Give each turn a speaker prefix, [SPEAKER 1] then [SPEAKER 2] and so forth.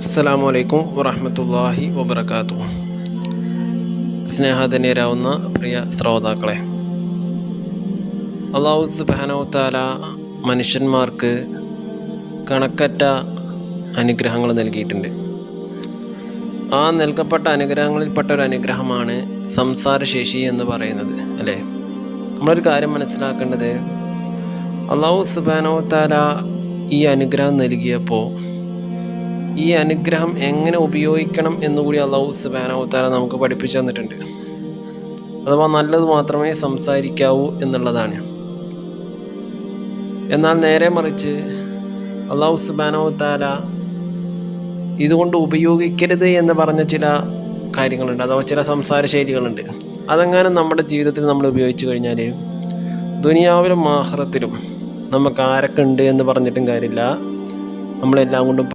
[SPEAKER 1] അസ്സാം വലൈക്കും വറഹമത്തല്ലാഹി വബർക്കാത്തു സ്നേഹധന്യരാവുന്ന പ്രിയ ശ്രോതാക്കളെ അള്ളാഹു സുബാനോത്താല മനുഷ്യന്മാർക്ക് കണക്കറ്റ അനുഗ്രഹങ്ങൾ നൽകിയിട്ടുണ്ട്. ആ നൽകപ്പെട്ട അനുഗ്രഹങ്ങളിൽപ്പെട്ട ഒരു അനുഗ്രഹമാണ് സംസാരശേഷി എന്ന് പറയുന്നത് അല്ലേ? നമ്മളൊരു കാര്യം മനസ്സിലാക്കേണ്ടത് അള്ളാഹു സുബാനോത്താല ഈ അനുഗ്രഹം നൽകിയപ്പോൾ ഈ അനുഗ്രഹം എങ്ങനെ ഉപയോഗിക്കണം എന്നുകൂടി അള്ളാഹു സുബാനവത്താല നമുക്ക് പഠിപ്പിച്ചു തന്നിട്ടുണ്ട്. അഥവാ നല്ലത് മാത്രമേ സംസാരിക്കാവൂ എന്നുള്ളതാണ്. എന്നാൽ നേരെ മറിച്ച് അള്ളാഹു സുബാനവത്താല ഇതുകൊണ്ട് ഉപയോഗിക്കരുത് എന്ന് പറഞ്ഞ ചില കാര്യങ്ങളുണ്ട്. അഥവാ ചില സംസാര ശൈലികളുണ്ട്. അതെങ്ങാനും നമ്മുടെ ജീവിതത്തിൽ നമ്മൾ ഉപയോഗിച്ചു കഴിഞ്ഞാൽ ദുനിയാവിലും ആഹ്റത്തിലും നമുക്ക് ആരൊക്കെ ഉണ്ട് എന്ന് പറഞ്ഞിട്ടും കാര്യമില്ല. നമ്മളെല്ലാം കൊണ്ടും